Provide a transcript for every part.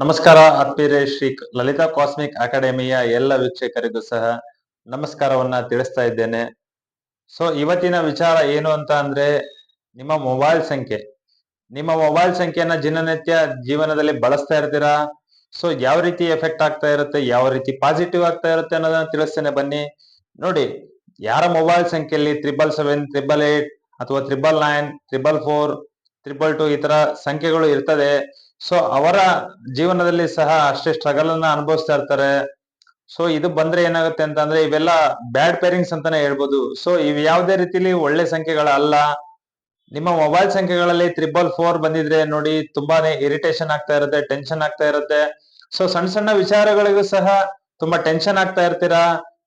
ನಮಸ್ಕಾರ ಆತ್ಮೀಯರೇ ಶ್ರೀ ಲಲಿತಾ ಕಾಸ್ಮಿಕ್ ಅಕಾಡೆಮಿಯ ಎಲ್ಲ ವೀಕ್ಷಕರಿಗೂ ಸಹ ನಮಸ್ಕಾರವನ್ನ ತಿಳಿಸ್ತಾ ಇದ್ದೇನೆ. ಸೊ ಇವತ್ತಿನ ವಿಚಾರ ಏನು ಅಂತ ಅಂದ್ರೆ, ನಿಮ್ಮ ಮೊಬೈಲ್ ಸಂಖ್ಯೆ. ನಿಮ್ಮ ಮೊಬೈಲ್ ಸಂಖ್ಯೆಯನ್ನ ದಿನನಿತ್ಯ ಜೀವನದಲ್ಲಿ ಬಳಸ್ತಾ ಇರ್ತೀರಾ? ಸೊ ಯಾವ ರೀತಿ ಎಫೆಕ್ಟ್ ಆಗ್ತಾ ಇರುತ್ತೆ? ಯಾವ ರೀತಿ ಪಾಸಿಟಿವ್ ಆಗ್ತಾ ಇರುತ್ತೆ ಅನ್ನೋದನ್ನ ತಿಳಿಸ್ತೇನೆ ಬನ್ನಿ. ನೋಡಿ, ಯಾರ ಮೊಬೈಲ್ ಸಂಖ್ಯೆಯಲ್ಲಿ ತ್ರಿಬಲ್ ಸೆವೆನ್ ತ್ರಿಬಲ್ ಏಟ್ ಅಥವಾ triple nine triple four triple two ಈ ತರ ಸಂಖ್ಯೆಗಳು ಇರ್ತದೆ ಸೊ ಅವರ ಜೀವನದಲ್ಲಿ ಸಹ ಅಷ್ಟೇ ಸ್ಟ್ರಗಲ್ ಅನ್ನ ಅನುಭವಿಸ್ತಾ ಇರ್ತಾರೆ. ಸೊ ಇದು ಬಂದ್ರೆ ಏನಾಗುತ್ತೆ ಅಂತ ಅಂದ್ರೆ ಇವೆಲ್ಲ ಬ್ಯಾಡ್ ಪೇರಿಂಗ್ಸ್ ಅಂತಾನೆ ಹೇಳ್ಬೋದು. ಸೊ ಇವ್ ಯಾವುದೇ ರೀತಿಲಿ ಒಳ್ಳೆ ಸಂಖ್ಯೆಗಳಲ್ಲ. ನಿಮ್ಮ ಮೊಬೈಲ್ ಸಂಖ್ಯೆಗಳಲ್ಲಿ ತ್ರಿಬಲ್ ಫೋರ್ ಬಂದಿದ್ರೆ ನೋಡಿ ತುಂಬಾನೇ ಇರಿಟೇಷನ್ ಆಗ್ತಾ ಇರುತ್ತೆ ಟೆನ್ಷನ್ ಆಗ್ತಾ ಇರುತ್ತೆ. ಸೊ ಸಣ್ಣ ಸಣ್ಣ ವಿಚಾರಗಳಿಗೂ ಸಹ ತುಂಬಾ ಟೆನ್ಷನ್ ಆಗ್ತಾ ಇರ್ತೀರಾ?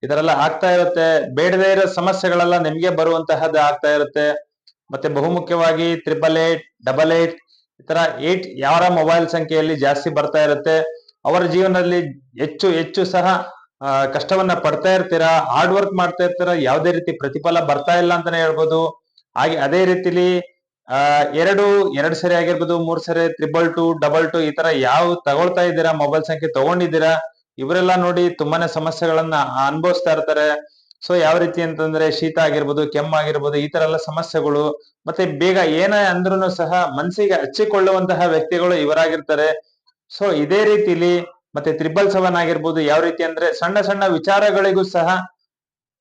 ಇದರೆಲ್ಲ ಆಗ್ತಾ ಇರುತ್ತೆ. ಬೇಡದೇ ಇರೋ ಸಮಸ್ಯೆಗಳೆಲ್ಲ ನಿಮ್ಗೆ ಬರುವಂತಹದ್ದು ಆಗ್ತಾ ಇರುತ್ತೆ. ಮತ್ತೆ ಬಹುಮುಖ್ಯವಾಗಿ ತ್ರಿಬಲ್ ಏಟ್ ಡಬಲ್ ಏಟ್ ಈ ತರ ಏಟ್ ಯಾರ ಮೊಬೈಲ್ ಸಂಖ್ಯೆಯಲ್ಲಿ ಜಾಸ್ತಿ ಬರ್ತಾ ಇರುತ್ತೆ, ಅವರ ಜೀವನದಲ್ಲಿ ಹೆಚ್ಚು ಹೆಚ್ಚು ಸಹ ಕಷ್ಟವನ್ನ ಪಡ್ತಾ ಇರ್ತೀರಾ ಹಾರ್ಡ್ ವರ್ಕ್ ಮಾಡ್ತಾ ಇರ್ತೀರಾ, ಯಾವುದೇ ರೀತಿ ಪ್ರತಿಫಲ ಬರ್ತಾ ಇಲ್ಲ ಅಂತಾನೆ ಹೇಳ್ಬೋದು. ಹಾಗೆ ಅದೇ ರೀತಿಲಿ, ಆ, ಎರಡು ಎರಡು ಸರಿ ಆಗಿರ್ಬೋದು, ಮೂರ್ ಸರಿ ತ್ರಿಬಲ್ ಟು ಡಬಲ್ ಟು ಈ ತರ ಯಾವ ತಗೊಳ್ತಾ ಇದ್ದೀರಾ ಮೊಬೈಲ್ ಸಂಖ್ಯೆ ತಗೊಂಡಿದ್ದೀರಾ, ಇವರೆಲ್ಲ ನೋಡಿ ತುಂಬಾನೇ ಸಮಸ್ಯೆಗಳನ್ನ ಅನುಭವಿಸ್ತಾ ಇರ್ತಾರೆ. ಸೊ ಯಾವ ರೀತಿ ಅಂತಂದ್ರೆ ಶೀತ ಆಗಿರ್ಬೋದು ಕೆಮ್ಮಾಗಿರ್ಬೋದು ಈ ತರ ಎಲ್ಲ ಸಮಸ್ಯೆಗಳು, ಮತ್ತೆ ಬೇಗ ಏನೇ ಅಂದ್ರೂ ಸಹ ಮನಸ್ಸಿಗೆ ಹಚ್ಚಿಕೊಳ್ಳುವಂತಹ ವ್ಯಕ್ತಿಗಳು ಇವರಾಗಿರ್ತಾರೆ. ಸೊ ಇದೇ ರೀತಿಲಿ ಮತ್ತೆ ತ್ರಿಬಲ್ ಸೆವೆನ್ ಆಗಿರ್ಬೋದು, ಯಾವ ರೀತಿ ಅಂದ್ರೆ ಸಣ್ಣ ಸಣ್ಣ ವಿಚಾರಗಳಿಗೂ ಸಹ,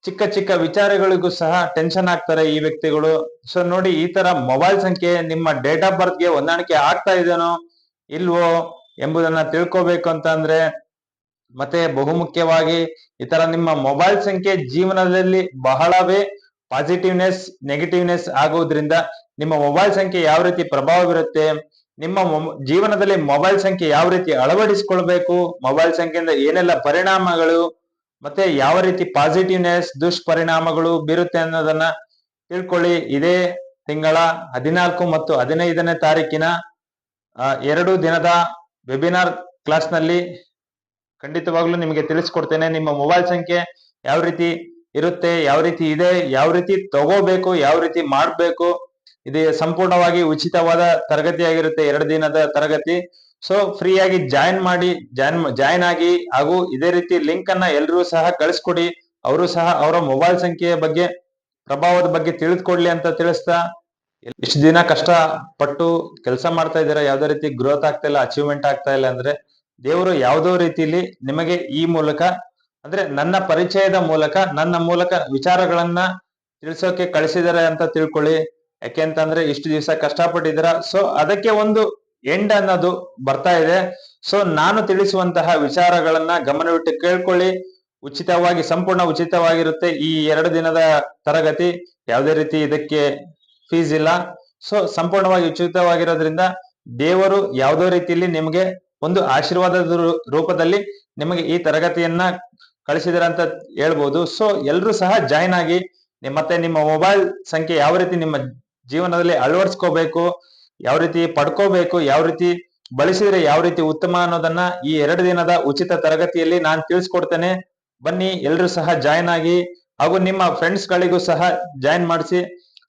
ಚಿಕ್ಕ ಚಿಕ್ಕ ವಿಚಾರಗಳಿಗೂ ಸಹ ಟೆನ್ಷನ್ ಆಗ್ತಾರೆ ಈ ವ್ಯಕ್ತಿಗಳು. ಸೊ ನೋಡಿ ಈ ತರ ಮೊಬೈಲ್ ಸಂಖ್ಯೆ ನಿಮ್ಮ ಡೇಟ್ ಆಫ್ ಬರ್ತ್ಗೆ ಹೊಂದಾಣಿಕೆ ಆಗ್ತಾ ಇದೇನೋ ಇಲ್ವೋ ಎಂಬುದನ್ನ ತಿಳ್ಕೊಬೇಕು ಅಂತ ಅಂದ್ರೆ ಮತ್ತೆ ಬಹುಮುಖ್ಯವಾಗಿ ಈ ತರ ನಿಮ್ಮ ಮೊಬೈಲ್ ಸಂಖ್ಯೆ ಜೀವನದಲ್ಲಿ ಬಹಳವೇ ಪಾಸಿಟಿವ್ನೆಸ್ ನೆಗೆಟಿವ್ನೆಸ್ ಆಗುವುದರಿಂದ ನಿಮ್ಮ ಮೊಬೈಲ್ ಸಂಖ್ಯೆ ಯಾವ ರೀತಿ ಪ್ರಭಾವ ಬೀರುತ್ತೆ ನಿಮ್ಮ ಮೊಮ್- ಜೀವನದಲ್ಲಿ ಮೊಬೈಲ್ ಸಂಖ್ಯೆ ಯಾವ ರೀತಿ ಅಳವಡಿಸಿಕೊಳ್ಬೇಕು ಮೊಬೈಲ್ ಸಂಖ್ಯೆಯಿಂದ ಏನೆಲ್ಲ ಪರಿಣಾಮಗಳು, ಮತ್ತೆ ಯಾವ ರೀತಿ ಪಾಸಿಟಿವ್ನೆಸ್ ದುಷ್ಪರಿಣಾಮಗಳು ಬೀರುತ್ತೆ ಅನ್ನೋದನ್ನ ತಿಳ್ಕೊಳ್ಳಿ. ಇದೇ ತಿಂಗಳ ಹದಿನಾಲ್ಕು ಮತ್ತು ಹದಿನೈದನೇ ತಾರೀಕಿನ ಎರಡು ದಿನದ ವೆಬಿನಾರ್ ಕ್ಲಾಸ್ನಲ್ಲಿ ಖಂಡಿತವಾಗ್ಲೂ ನಿಮಗೆ ತಿಳಿಸ್ಕೊಡ್ತೇನೆ. ನಿಮ್ಮ ಮೊಬೈಲ್ ಸಂಖ್ಯೆ ಯಾವ ರೀತಿ ಇರುತ್ತೆ, ಯಾವ ರೀತಿ ಇದೆ, ಯಾವ ರೀತಿ ತಗೋಬೇಕು, ಯಾವ ರೀತಿ ಮಾಡಬೇಕು, ಇದು ಸಂಪೂರ್ಣವಾಗಿ ಉಚಿತವಾದ ತರಗತಿ ಆಗಿರುತ್ತೆ, ಎರಡು ದಿನದ ತರಗತಿ. ಸೊ ಫ್ರೀ ಆಗಿ ಜಾಯಿನ್ ಮಾಡಿ ಜಾಯಿನ್ ಜಾಯಿನ್ ಆಗಿ ಹಾಗೂ ಇದೇ ರೀತಿ ಲಿಂಕ್ ಅನ್ನ ಎಲ್ಲರೂ ಸಹ ಕಳಿಸ್ಕೊಡಿ. ಅವರು ಸಹ ಅವರ ಮೊಬೈಲ್ ಸಂಖ್ಯೆಯ ಬಗ್ಗೆ, ಪ್ರಭಾವದ ಬಗ್ಗೆ ತಿಳಿದುಕೊಡ್ಲಿ ಅಂತ ತಿಳಿಸ್ತಾ. ಇಷ್ಟು ದಿನ ಕಷ್ಟ ಪಟ್ಟು ಕೆಲಸ ಮಾಡ್ತಾ ಇದ್ದೀರಾ, ಯಾವ್ದೇ ರೀತಿ ಗ್ರೋತ್ ಆಗ್ತಾ ಇಲ್ಲ ಅಚೀವ್ಮೆಂಟ್ ಆಗ್ತಾ ಇಲ್ಲ ಅಂದ್ರೆ ದೇವರು ಯಾವುದೋ ರೀತಿಯಲ್ಲಿ ನಿಮಗೆ ಈ ಮೂಲಕ, ಅಂದ್ರೆ ನನ್ನ ಪರಿಚಯದ ಮೂಲಕ, ನನ್ನ ಮೂಲಕ ವಿಚಾರಗಳನ್ನ ತಿಳಿಸೋಕೆ ಕಳಿಸಿದರೆ ಅಂತ ತಿಳ್ಕೊಳ್ಳಿ. ಯಾಕೆಂತಂದ್ರೆ ಇಷ್ಟು ದಿವಸ ಕಷ್ಟಪಟ್ಟಿದ್ದೀರ? ಸೊ ಅದಕ್ಕೆ ಒಂದು ಎಂಡ್ ಅನ್ನೋದು ಬರ್ತಾ ಇದೆ. ಸೊ ನಾನು ತಿಳಿಸುವಂತಹ ವಿಚಾರಗಳನ್ನ ಗಮನವಿಟ್ಟು ಕೇಳ್ಕೊಳ್ಳಿ. ಉಚಿತವಾಗಿ, ಸಂಪೂರ್ಣ ಉಚಿತವಾಗಿರುತ್ತೆ ಈ ಎರಡು ದಿನದ ತರಗತಿ. ಯಾವುದೇ ರೀತಿ ಇದಕ್ಕೆ ಫೀಸ್ ಇಲ್ಲ. ಸೊ ಸಂಪೂರ್ಣವಾಗಿ ಉಚಿತವಾಗಿರೋದ್ರಿಂದ ದೇವರು ಯಾವುದೋ ರೀತಿಯಲ್ಲಿ ನಿಮಗೆ ಒಂದು ಆಶೀರ್ವಾದದ ರೂಪದಲ್ಲಿ ನಿಮಗೆ ಈ ತರಗತಿಯನ್ನ ಕಳಿಸಿದಿರ ಅಂತ ಹೇಳ್ಬೋದು. ಸೊ ಎಲ್ರು ಸಹ ಜಾಯ್ನ್ ಆಗಿ ಮತ್ತೆ ನಿಮ್ಮ ಮೊಬೈಲ್ ಸಂಖ್ಯೆ ಯಾವ ರೀತಿ ನಿಮ್ಮ ಜೀವನದಲ್ಲಿ ಅಳವಡಿಸ್ಕೋಬೇಕು, ಯಾವ ರೀತಿ ಪಡ್ಕೋಬೇಕು, ಯಾವ ರೀತಿ ಬಳಸಿದ್ರೆ ಯಾವ ರೀತಿ ಉತ್ತಮ ಅನ್ನೋದನ್ನ ಈ ಎರಡು ದಿನದ ಉಚಿತ ತರಗತಿಯಲ್ಲಿ ನಾನು ತಿಳಿಸ್ಕೊಡ್ತೇನೆ. ಬನ್ನಿ, ಎಲ್ರು ಸಹ ಜಾಯಿನ್ ಆಗಿ ಹಾಗೂ ನಿಮ್ಮ ಫ್ರೆಂಡ್ಸ್ ಗಳಿಗೂ ಸಹ ಜಾಯಿನ್ ಮಾಡಿಸಿ.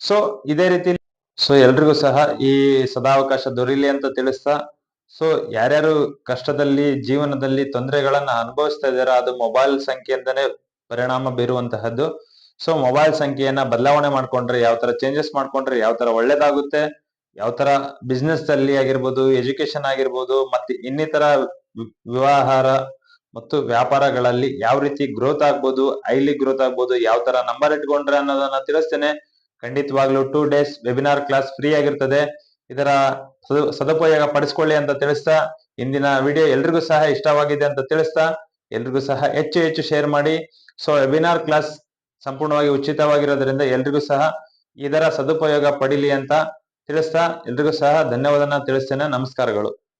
ಸೊ ಇದೇ ರೀತಿ ಸೊ ಎಲ್ರಿಗೂ ಸಹ ಈ ಸದಾವಕಾಶ ದೊರೀಲಿ ಅಂತ ತಿಳಿಸ್ತಾ ಸೊ ಯಾರ್ಯಾರು ಕಷ್ಟದಲ್ಲಿ, ಜೀವನದಲ್ಲಿ ತೊಂದರೆಗಳನ್ನ ಅನುಭವಿಸ್ತಾ ಇದ್ದಾರೋ ಅದು ಮೊಬೈಲ್ ಸಂಖ್ಯೆಯಿಂದನೇ ಪರಿಣಾಮ ಬೀರುವಂತಹದ್ದು. ಸೊ ಮೊಬೈಲ್ ಸಂಖ್ಯೆಯನ್ನ ಬದಲಾವಣೆ ಮಾಡ್ಕೊಂಡ್ರೆ ಯಾವ ತರ ಚೇಂಜಸ್ ಮಾಡ್ಕೊಂಡ್ರೆ ಯಾವ ತರ ಒಳ್ಳೇದಾಗುತ್ತೆ, ಯಾವ ತರ ಬಿಸ್ನೆಸ್ ಅಲ್ಲಿ ಆಗಿರ್ಬೋದು ಎಜುಕೇಶನ್ ಆಗಿರ್ಬೋದು, ಮತ್ತೆ ಇನ್ನಿತರ ವ್ಯವಹಾರ ಮತ್ತು ವ್ಯಾಪಾರಗಳಲ್ಲಿ ಯಾವ ರೀತಿ ಗ್ರೋತ್ ಆಗ್ಬೋದು ಐಲಿ ಗ್ರೋತ್ ಆಗ್ಬೋದು, ಯಾವ ತರ ನಂಬರ್ ಇಟ್ಕೊಂಡ್ರೆ ಅನ್ನೋದನ್ನ ತಿಳಿಸ್ತೇನೆ. ಖಂಡಿತವಾಗ್ಲೂ two days webinar class free ಆಗಿರ್ತದೆ. ಇದರ ಸದು- ಸದುಪಯೋಗ ಪಡಿಸ್ಕೊಳ್ಳಿ ಅಂತ ತಿಳಿಸ್ತಾ, ಇಂದಿನ ವಿಡಿಯೋ ಎಲ್ರಿಗೂ ಸಹ ಇಷ್ಟವಾಗಿದೆ ಅಂತ ತಿಳಿಸ್ತಾ, ಎಲ್ರಿಗೂ ಸಹ ಹೆಚ್ಚು ಹೆಚ್ಚು ಶೇರ್ ಮಾಡಿ. ಸೊ ವೆಬಿನಾರ್ ಕ್ಲಾಸ್ ಸಂಪೂರ್ಣವಾಗಿ ಉಚಿತವಾಗಿರೋದ್ರಿಂದ ಎಲ್ರಿಗೂ ಸಹ ಇದರ ಸದುಪಯೋಗ ಪಡಿಲಿ ಅಂತ ತಿಳಿಸ್ತಾ, ಎಲ್ರಿಗೂ ಸಹ ಧನ್ಯವಾದನ ತಿಳಿಸ್ತೇನೆ. ನಮಸ್ಕಾರಗಳು.